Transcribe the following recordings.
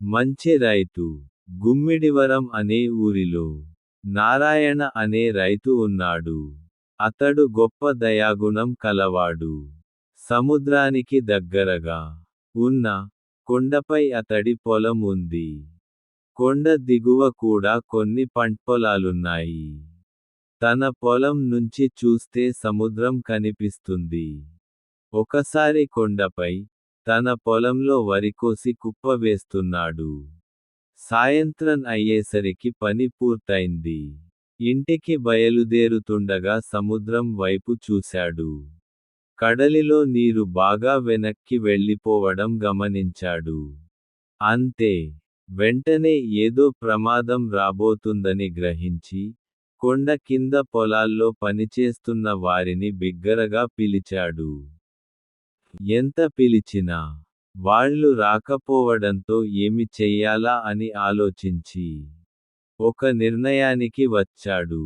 మంచి రైతు గుమ్మిడివరం అనే ఊరిలో నారాయణ అనే రైతు ఉన్నాడు. అతడు గొప్ప దయాగుణం కలవాడు. సముద్రానికి దగ్గరగా ఉన్న కొండపై అతడి పొలం ఉంది. కొండ దిగువ కూడా కొన్ని పంటపొలాలున్నాయి తన పొలం నుంచి చూస్తే సముద్రం కనిపిస్తుంది. ఒకసారి కొండపై తన పొలంలో వరికోసి కుప్ప వేస్తున్నాడు. సాయంత్రం అయ్యేసరికి పని పూర్తయింది. ఇంటికి బయలుదేరుతుండగా సముద్రం వైపు చూశాడు. కడలిలో నీరు బాగా వెనక్కి వెళ్ళిపోవడం గమనించాడు. అంతే వెంటనే ఏదో ప్రమాదం రాబోతుందని గ్రహించి కొండ కింద పొలాల్లో పనిచేస్తున్న వారిని బిగ్గరగా పిలిచాడు. ఎంత పిలిచినా వాళ్ళు రాకపోవడంతో ఏమి చెయ్యాలా అని ఆలోచించి ఒక నిర్ణయానికి వచ్చాడు.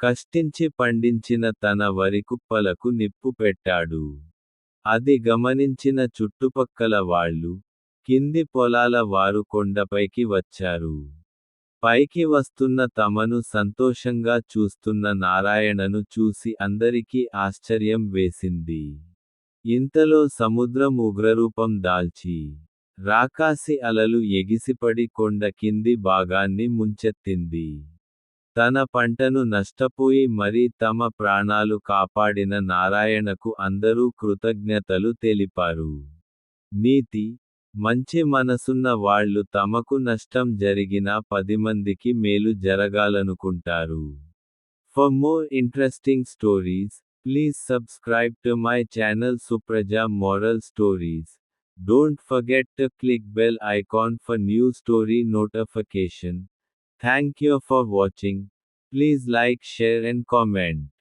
కష్టించి పండించిన తన వరికుప్పలకు నిప్పు పెట్టాడు. అది గమనించిన చుట్టుపక్కల వాళ్ళు కింది పొలాల వారు కొండపైకి వచ్చారు. పైకి వస్తున్న తమను సంతోషంగా చూస్తున్న నారాయణను చూసి అందరికీ ఆశ్చర్యం వేసింది. ఇంతలో సముద్రం ఉగ్రరూపం దాల్చి రాకాసి అలలు ఎగిసిపడి కొండ కింది భాగాన్ని ముంచెత్తింది. తన పంటను నష్టపోయి మరీ తమ ప్రాణాలు కాపాడిన నారాయణకు అందరూ కృతజ్ఞతలు తెలిపారు. నీతి మంచి మనసున్న వాళ్ళు తమకు నష్టం జరిగినా పదిమందికి మేలు జరగాలనుకుంటారు. For more interesting stories Please subscribe to my channel Supraja Moral Stories. Don't forget to click bell icon for new story notification. Thank you for watching. Please like, share and comment.